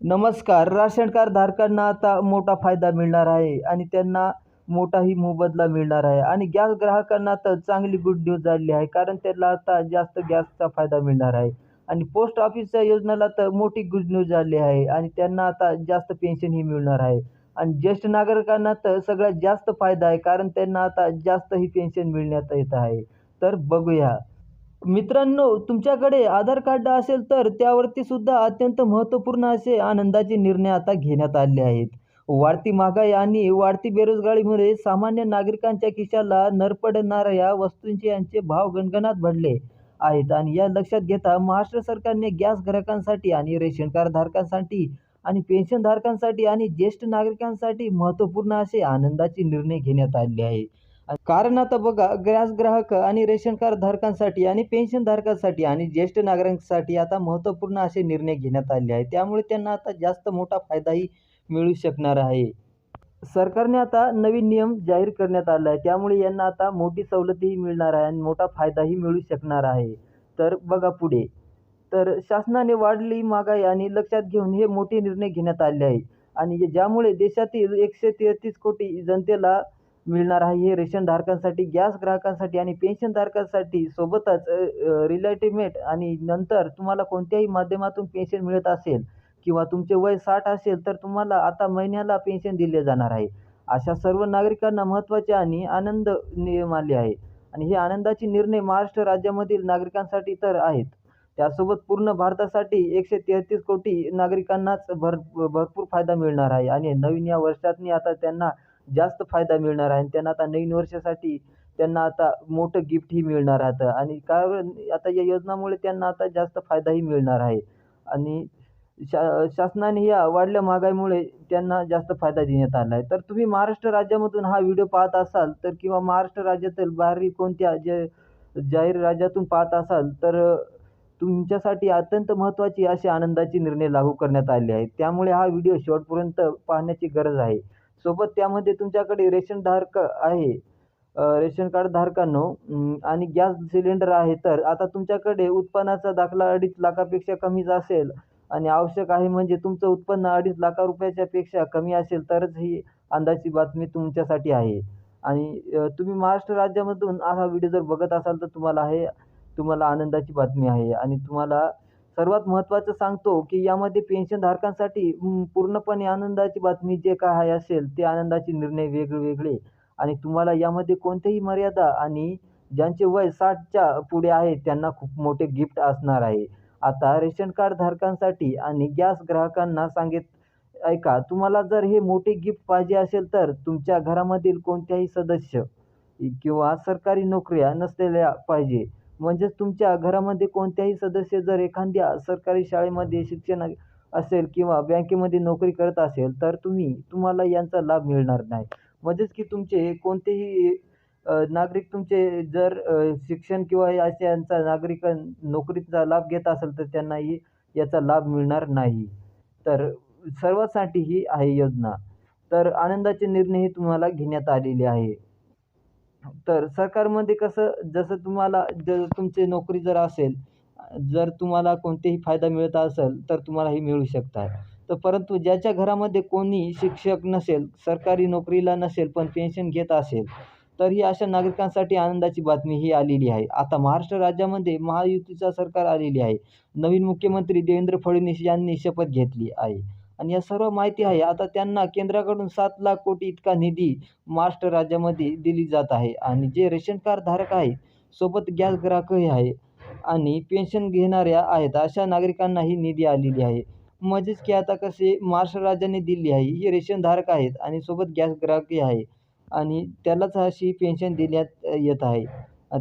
नमस्कार ration card धारकांना आता मोठा फायदा मिळणार आहे आणि त्यांना मोठाही मोबदला मिळणार आहे. आणि गॅस ग्राहकांना तर चांगली गुड न्यूज झाली आहे कारण त्यांना आता जास्त गॅसचा फायदा मिळणार आहे. आणि पोस्ट ऑफिसच्या योजनेला तर मोठी गुड न्यूज झाली आहे आणि त्यांना आता जास्त पेन्शनही मिळणार आहे. आणि ज्येष्ठ नागरिकांना तर सगळ्यात जास्त फायदा आहे कारण त्यांना आता जास्तही पेन्शन मिळण्यात येत आहे. तर बघूया मित्रांनो तुमच्याकडे आधार कार्ड असेल तर त्यावरती सुद्धा अत्यंत महत्त्वपूर्ण असे आनंदाचे निर्णय आता घेण्यात आले आहेत. वाढती महागाई आणि वाढती बेरोजगारीमुळे सामान्य नागरिकांच्या खिशाला नरपडणाऱ्या वस्तूंचे यांचे भाव गणगणात भरले आहेत. आणि या लक्षात घेता महाराष्ट्र सरकारने गॅस ग्राहकांसाठी आणि रेशन कार्ड धारकांसाठी आणि पेन्शनधारकांसाठी आणि ज्येष्ठ नागरिकांसाठी महत्त्वपूर्ण असे आनंदाचे निर्णय घेण्यात आले आहे कारण आता बघा गॅस ग्राहक आणि रेशन कार्ड धारकांसाठी आणि पेन्शन धारकांसाठी आणि ज्येष्ठ नागरिकांसाठी आता महत्त्वपूर्ण असे निर्णय घेण्यात आले आहेत. त्यामुळे त्यांना आता जास्त मोठा फायदाही मिळू शकणार आहे. सरकारने आता नवीन नियम जाहीर करण्यात आला आहे त्यामुळे यांना आता मोठी सवलतही मिळणार आहे आणि मोठा फायदाही मिळू शकणार आहे. तर बघा पुढे. तर शासनाने वाढली महागाई आणि लक्षात घेऊन हे मोठे निर्णय घेण्यात आले आहे आणि ज्यामुळे देशातील एकशे तेहतीस कोटी जनतेला मिळणार आहे. हे रेशन धारकांसाठी गॅस ग्राहकांसाठी आणि पेन्शन धारकांसाठी सोबतच रिलेटिमेट आणि नंतर तुम्हाला कोणत्याही माध्यमातून पेन्शन मिळत असेल किंवा तुमचे वय साठ असेल तर तुम्हाला आता महिन्याला पेन्शन दिले जाणार आहे. अशा सर्व नागरिकांना महत्त्वाचे आणि आनंद नियम आले आहे आणि हे आनंदाचे निर्णय महाराष्ट्र राज्यामधील नागरिकांसाठी तर आहेत. त्यासोबत पूर्ण भारतासाठी एकशे तेहतीस कोटी नागरिकांनाच भर भरपूर फायदा मिळणार आहे. आणि नवीन या वर्षातनी आता त्यांना जास्त फायदा मिळणार आहे आणि त्यांना आता नवीन वर्षासाठी त्यांना आता मोठं गिफ्टही मिळणार आता. आणि कारण आता या योजनामुळे त्यांना आता जास्त फायदाही मिळणार आहे. आणि शा शासनाने या वाढल्या महागाईमुळे त्यांना जास्त फायदा देण्यात आला आहे. तर तुम्ही महाराष्ट्र राज्यामधून हा व्हिडिओ पाहत असाल तर किंवा महाराष्ट्र राज्यातील बाहेरील कोणत्या जे जाहीर राज्यातून पाहत असाल तर तुमच्यासाठी अत्यंत महत्त्वाची असे आनंदाचे निर्णय लागू करण्यात आले आहेत. त्यामुळे हा व्हिडिओ शेवटपर्यंत पाहण्याची गरज आहे. सोबत त्यामध्ये तुमच्याकडे रेशन धारक आहे. रेशन कार्ड धारकांनो आणि गॅस सिलेंडर आहे तर आता तुमच्याकडे उत्पन्नाचा दाखला अडीच लाखापेक्षा कमीच असेल आणि आवश्यक आहे म्हणजे तुमचं उत्पन्न अडीच लाखा रुपयाच्या पेक्षा कमी असेल तरच ही अंदाजची बातमी तुमच्यासाठी आहे. आणि तुम्ही महाराष्ट्र राज्यामधून हा व्हिडिओ जर बघत असाल तर तुम्हाला हे तुम्हाला आनंदाची बातमी आहे. आणि तुम्हाला सर्वात महत्त्वाचं सांगतो की यामध्ये पेन्शनधारकांसाठी पूर्णपणे आनंदाची बातमी जे काय असेल ते आनंदाचे निर्णय वेगवेगळे. आणि तुम्हाला यामध्ये कोणतेही मर्यादा आणि ज्यांचे वय साठच्या पुढे आहे त्यांना खूप मोठे गिफ्ट असणार आहे. आता रेशन कार्ड धारकांसाठी आणि गॅस ग्राहकांना सांगित ऐका तुम्हाला जर हे मोठे गिफ्ट पाहिजे असेल तर तुमच्या घरामधील कोणत्याही सदस्य किंवा सरकारी नोकऱ्या नसलेल्या पाहिजे. म्हणजेच तुमच्या घरामध्ये कोणत्याही सदस्य जर एखाद्या सरकारी शाळेमध्ये शिक्षण असेल किंवा बँकेमध्ये नोकरी करत असेल तर तुम्ही तुम्हाला यांचा लाभ मिळणार नाही. म्हणजेच की तुमचे कोणतेही नागरिक तुमचे जर शिक्षण किंवा असे यांचा नागरिक नोकरीचा लाभ घेत असेल तर त्यांनाही याचा लाभ मिळणार नाही. तर सर्वांसाठी ही आहे योजना. तर आनंदाचे निर्णयही तुम्हाला घेण्यात आलेले आहे. तर सरकारमध्ये कसं जसं तुम्हाला जर तुमची नोकरी जर असेल जर तुम्हाला कोणतेही फायदा मिळत असेल तर तुम्हालाही मिळू शकतात. तर परंतु ज्याच्या घरामध्ये कोणी शिक्षक नसेल सरकारी नोकरीला नसेल पण पेन्शन घेत असेल तर ही अशा नागरिकांसाठी आनंदाची बातमी ही आलेली आहे. आता महाराष्ट्र राज्यामध्ये महायुतीचा सरकार आलेली आहे. नवीन मुख्यमंत्री देवेंद्र फडणवीस यांनी शपथ घेतली आहे. आणि या सर्व माहिती आहे. आता त्यांना केंद्राकडून सात लाख कोटी इतका निधी महाराष्ट्र राज्यामध्ये दिली जात आहे. आणि जे रेशन कार्ड धारक आहे सोबत गॅस ग्राहकही आहे आणि पेन्शन घेणाऱ्या आहेत अशा नागरिकांना ही निधी आलेली आहे. म्हणजेच की आता कसे महाराष्ट्र राज्याने दिली आहे ही रेशन धारक आहेत आणि सोबत गॅस ग्राहकही आहे. आणि त्यालाच अशी पेन्शन देण्यात येत आहे.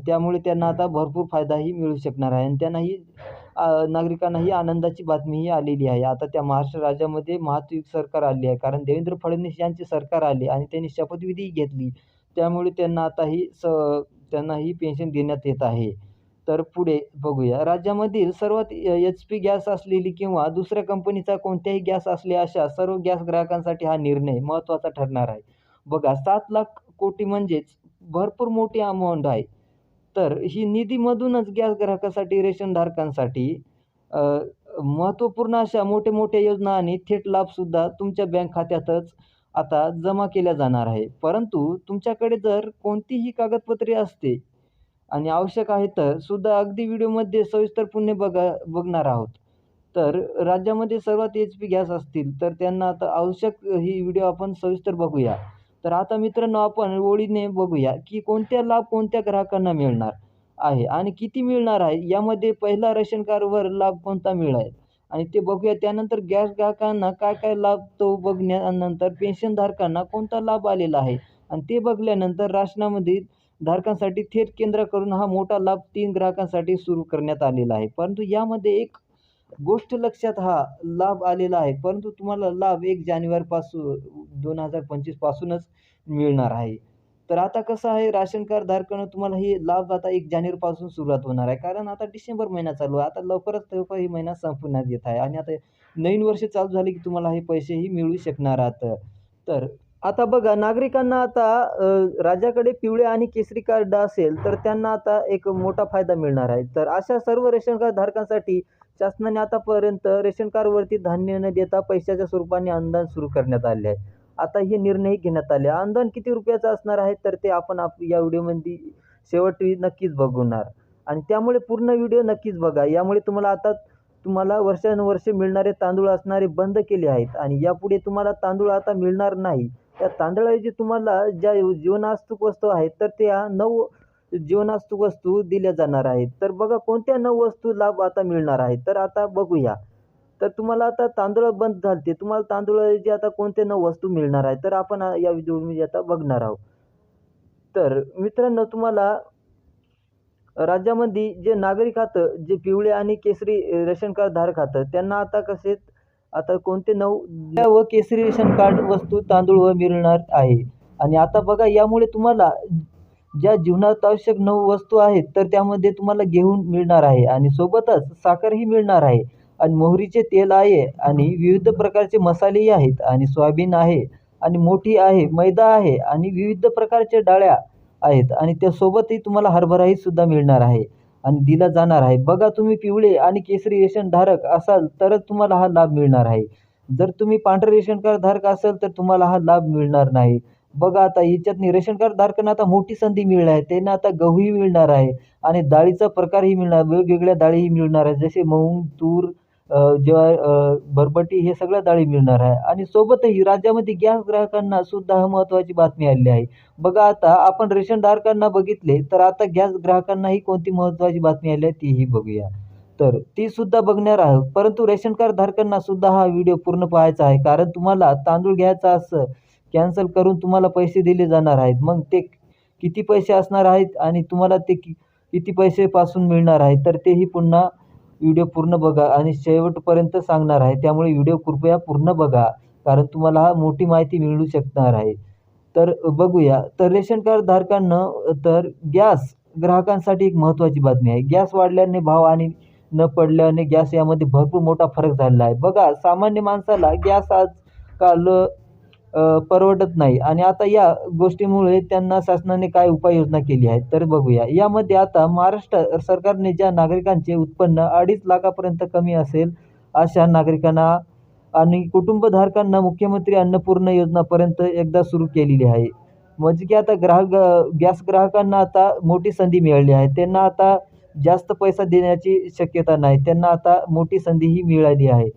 त्यामुळे त्यांना आता भरपूर फायदाही मिळू शकणार आहे आणि त्यांनाही नागरिकांनाही आनंदाची बातमीही आलेली आहे. आता त्या महाराष्ट्र राज्यामध्ये महायुती सरकार आली आहे. कारण देवेंद्र फडणवीस यांचे सरकार आले आणि त्यांनी शपथविधी घेतली. त्यामुळे त्यांना आताही स त्यांनाही पेन्शन देण्यात येत आहे. तर पुढे बघूया. राज्यामधील सर्वात एच पी गॅस असलेली किंवा दुसऱ्या कंपनीचा कोणत्याही गॅस असले अशा सर्व गॅस ग्राहकांसाठी हा निर्णय महत्त्वाचा ठरणार आहे. बघा सात लाख कोटी म्हणजेच भरपूर मोठी अमाऊंट आहे. तर ही निधीमधूनच गॅस ग्राहकासाठी रेशनधारकांसाठी महत्त्वपूर्ण अशा मोठ्या मोठ्या योजना आणि थेट लाभसुद्धा तुमच्या बँक खात्यातच आता जमा केल्या जाणार आहे. परंतु तुमच्याकडे जर कोणतीही कागदपत्रे असते आणि आवश्यक आहे तर सुद्धा अगदी व्हिडिओमध्ये सविस्तरपणे बघा बघणार आहोत. तर राज्यामध्ये सर्वात एच पी गॅस असतील तर त्यांना आता आवश्यक ही व्हिडिओ आपण सविस्तर बघूया. तर आता मित्रांनो आपण ओळीने बघूया की कोणत्या लाभ कोणत्या ग्राहकांना मिळणार आहे आणि किती मिळणार आहे? यामध्ये पहिला रेशन कार्डवर लाभ कोणता मिळेल? आणि ते बघूया. त्यानंतर गॅस ग्राहकांना काय काय लाभ तो बघण्यानंतर पेन्शनधारकांना कोणता लाभ आलेला आहे? आणि ते बघल्यानंतर राशनामध्ये धारकांसाठी थेट केंद्राकडून हा मोठा लाभ तीन ग्राहकांसाठी सुरू करण्यात आलेला आहे. परंतु यामध्ये एक गोष्ट लक्षात हा लाभ आलेला आहे. परंतु तुम्हाला लाभ एक जानेवारीपासून दोन हजार पंचवीसपासूनच मिळणार आहे. तर आता कसं आहे राशन कार्डधारकांना तुम्हाला हे लाभ आता एक जानेवारीपासून सुरुवात होणार आहे. कारण आता डिसेंबर महिना चालू आहे. आता लवकरच लवकर ही महिना संपण्यात येत आहे. आणि आता नवीन वर्ष चालू झाले की तुम्हाला हे पैसेही मिळू शकणार आहात. तर आता बघा नागरिकांना आता राज्याकडे पिवळे आणि केसरी कार्ड असेल तर त्यांना आता एक मोठा फायदा मिळणार आहे. तर अशा सर्व रेशन कार्ड धारकांसाठी शासनाने आतापर्यंत रेशन कार्डवरती धान्य न देता पैशाच्या स्वरूपाने अनुदान सुरू करण्यात आले आहे. आता हे निर्णय घेण्यात आले अनुदान किती रुपयाचं असणार आहे तर ते आपण आप या व्हिडिओमध्ये शेवट नक्कीच बघणार. आणि त्यामुळे पूर्ण व्हिडिओ नक्कीच बघा. यामुळे तुम्हाला आता तुम्हाला वर्षानुवर्षे मिळणारे तांदूळ असणारे बंद केले आहेत. आणि यापुढे तुम्हाला तांदूळ आता मिळणार नाही. त्या तांदळाऐवजी तुम्हाला ज्या जीवनास्तूक वस्तू आहेत तर त्या नऊ जीवनास्तू वस्तू दिल्या जाणार आहेत. तर बघा कोणत्या नऊ वस्तू लाभ आता मिळणार आहेत? तर आता बघूया. तर तुम्हाला आता तांदूळ बंद झालते. तुम्हाला तांदूळाऐवजी आता कोणत्या नऊ वस्तू मिळणार आहेत? तर आपण या व्हिडिओमध्ये आता बघणार आहोत. तर मित्रांनो तुम्हाला राज्यामध्ये जे नागरिक खातं जे पिवळे आणि केसरी रेशन कार्ड धारक खातं त्यांना आता कसे आता कोणते नऊ व केसरी रेशन कार्ड वस्तू तांदूळ व मिळणार आहे? आणि आता बघा यामुळे तुम्हाला ज्या जीवनात आवश्यक नऊ वस्तू आहेत तर त्यामध्ये तुम्हाला घेऊन मिळणार आहे. आणि सोबतच साखरही मिळणार आहे. आणि मोहरीचे तेल आहे आणि विविध प्रकारचे मसालेही आहेत. आणि सोयाबीन आहे आणि मोठी आहे मैदा आहे आणि विविध प्रकारच्या डाळ्या आहेत. आणि त्यासोबतही तुम्हाला हरभराही सुद्धा मिळणार आहे. आणि दिला जाणार आहे. बघा तुम्ही पिवळे आणि केसरी रेशन धारक असाल तरच तुम्हाला हा लाभ मिळणार आहे. जर तुम्ही पांढरे रेशन कार्ड धारक असाल तर तुम्हाला हा लाभ मिळणार नाही. बघा आता याच्यातनी रेशन कार्ड धारकांना आता मोठी संधी मिळणार आहे त्यांना आता गहूही मिळणार आहे आणि डाळीचा प्रकारही मिळणार वेगवेगळ्या डाळीही मिळणार आहे जसे मूग तूर अ, बरबटी हे सगळ्या डाळी मिळणार आहे. आणि सोबतही राज्यामध्ये गॅस ग्राहकांना सुद्धा हा महत्त्वाची बातमी आलेली आहे. बघा आता आपण रेशन धारकांना बघितले तर आता गॅस ग्राहकांनाही कोणती महत्त्वाची बातमी आली आहे तीही बघूया. तर ती सुद्धा बघणार आहोत परंतु रेशन कार्ड धारकांना सुद्धा हा व्हिडिओ पूर्ण पाहायचा आहे कारण तुम्हाला तांदूळ घ्यायचा असं कॅन्सल करून तुम्हाला पैसे दिले जाणार आहेत. मग ते किती पैसे असणार आहेत आणि तुम्हाला ते कि किती पैसेपासून मिळणार आहे तर तेही पुन्हा व्हिडिओ पूर्ण बघा आणि शेवटपर्यंत सांगणार आहे. त्यामुळे व्हिडिओ कृपया पूर्ण बघा कारण तुम्हाला हा मोठी माहिती मिळू शकणार आहे. तर बघूया. तर रेशन कार्ड धारकांना तर गॅस ग्राहकांसाठी एक महत्त्वाची बातमी आहे. गॅस वाढल्याने भाव आणि न पडल्याने गॅस यामध्ये भरपूर मोठा फरक झालेला आहे. बघा सामान्य माणसाला गॅस आजकाल परवडत नाही. आणि आता या गोष्टीमुळे त्यांना शासनाने काय उपाययोजना केली आहे तर बघूया. यामध्ये आता महाराष्ट्र सरकारने ज्या नागरिकांचे उत्पन्न अडीच लाखापर्यंत कमी असेल अशा नागरिकांना आणि कुटुंबधारकांना मुख्यमंत्री अन्नपूर्ण योजनापर्यंत एकदा सुरू केलेली आहे. म्हणजे की आता ग्राहक गॅस ग्राहकांना आता मोठी संधी मिळाली आहे. त्यांना आता जास्त पैसा देण्याची शक्यता नाही. त्यांना आता मोठी संधी ही मिळाली आहे.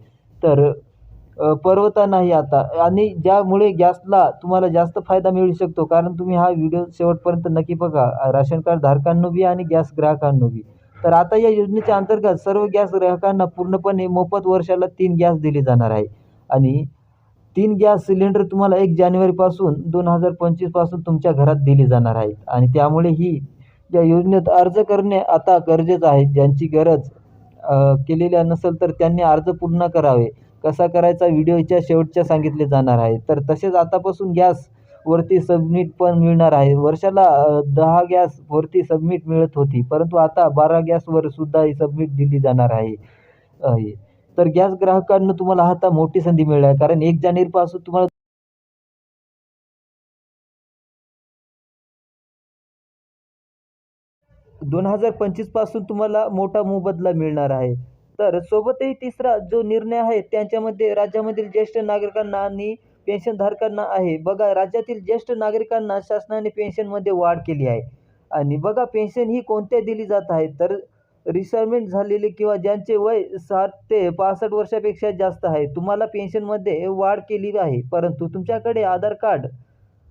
तर पर्वता नाही आता. आणि ज्यामुळे गॅसला तुम्हाला जास्त फायदा मिळू शकतो कारण तुम्ही हा व्हिडिओ शेवटपर्यंत नक्की बघा. राशन कार्ड धारकांनो बी आणि गॅस ग्राहकांनो बी. तर आता या योजनेच्या अंतर्गत सर्व गॅस ग्राहकांना पूर्णपणे मोफत वर्षाला तीन गॅस दिले जाणार आहे. आणि तीन गॅस सिलेंडर तुम्हाला एक जानेवारीपासून दोन हजार पंचवीसपासून तुमच्या घरात दिले जाणार आहेत. आणि त्यामुळे ही या योजनेत अर्ज करणे आता गरजेचं आहे. ज्यांची गरज केलेल्या नसेल तर त्यांनी अर्ज पूर्ण करावे. कसा करायचा व्हिडिओच्या शेवटच्या सांगितले जाणार आहे. तर तसेच आतापासून गॅस वरती सबमिट पण मिळणार आहे. वर्षाला दहा गॅस वरती सबमिट मिळत होती. परंतु आता बारा गॅसवर सुद्धा ही सबमिट दिली जाणार आहे. आहे. तर गॅस ग्राहकांना तुम्हाला आता मोठी संधी मिळाली आहे. कारण एक जानेवारीपासून तुम्हाला दोन हजार पंचवीसपासून तुम्हाला मोठा मोबदला मिळणार आहे. तर सोबतही तिसरा जो निर्णय आहे त्यांच्यामध्ये राज्यामधील ज्येष्ठ नागरिकांना आणि पेन्शनधारकांना आहे. बघा राज्यातील ज्येष्ठ नागरिकांना शासनाने पेन्शनमध्ये वाढ केली आहे. आणि बघा पेन्शन ही कोणत्या दिली जात आहे? तर रिटायरमेंट झालेले किंवा ज्यांचे वय साठ ते पासष्ट वर्षापेक्षा जास्त आहे तुम्हाला पेन्शनमध्ये वाढ केली आहे. परंतु तुमच्याकडे आधार कार्ड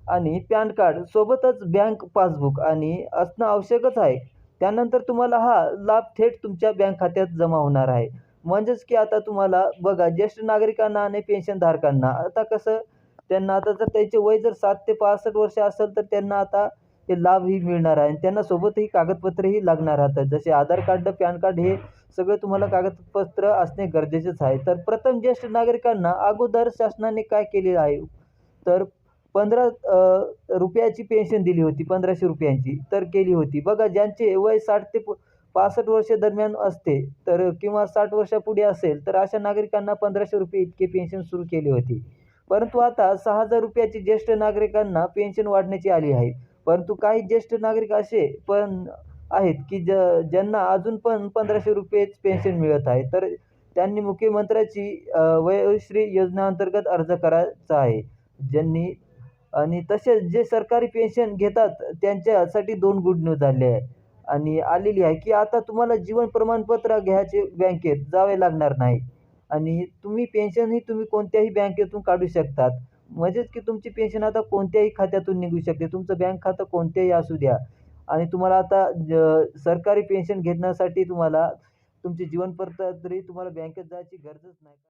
आणि पॅन कार्ड सोबतच बँक पासबुक आणि असणं आवश्यकच आहे. त्यानंतर तुम्हाला हा लाभ थेट तुमच्या बँक खात्यात जमा होणार आहे. म्हणजेच की आता तुम्हाला बघा ज्येष्ठ नागरिकांना आणि पेन्शनधारकांना आता कसं त्यांना आता जर त्यांचे वय जर सात ते पासष्ट वर्ष असेल तर त्यांना आता हे लाभही मिळणार आहे. आणि त्यांना सोबतही कागदपत्रेही लागणार राहतात जसे आधार कार्ड पॅन कार्ड हे सगळं तुम्हाला कागदपत्र असणे गरजेचेच आहे. तर प्रथम ज्येष्ठ नागरिकांना अगोदर शासनाने काय केले आहे? तर पंधरा रुपयाची पेन्शन दिली होती पंधराशे रुपयांची तर केली होती. बघा ज्यांचे वय साठ ते प पासष्ट वर्ष दरम्यान असते तर किंवा साठ वर्षापुढे असेल तर अशा नागरिकांना पंधराशे रुपये इतके पेन्शन सुरू केली होती. परंतु आता सहा हजार रुपयाची ज्येष्ठ नागरिकांना पेन्शन वाढण्याची आली आहे. परंतु काही ज्येष्ठ नागरिक असे पण आहेत की ज ज्यांना अजून पण पंधराशे रुपयेच पेन्शन मिळत आहे. तर त्यांनी मुख्यमंत्र्याची वयोश्री योजनेअंतर्गत अर्ज करायचा आहे. ज्यांनी आणि तसेच जे सरकारी पेन्शन घेतात त्यांच्यासाठी दोन गुड न्यूज आले आहे. आणि आलेली आहे की आता तुम्हाला जीवन प्रमाणपत्र घ्यायचे बँकेत जावे लागणार नाही. आणि तुम्ही पेन्शनही तुम्ही कोणत्याही बँकेतून काढू शकतात. म्हणजेच की तुमची पेन्शन आता कोणत्याही खात्यातून निघू शकते. तुमचं बँक खातं कोणत्याही असू द्या. आणि तुम्हाला आता ज सरकारी पेन्शन घेण्यासाठी तुम्हाला तुमची जीवनपत्र तरी तुम्हाला बँकेत जायची गरजच नाही.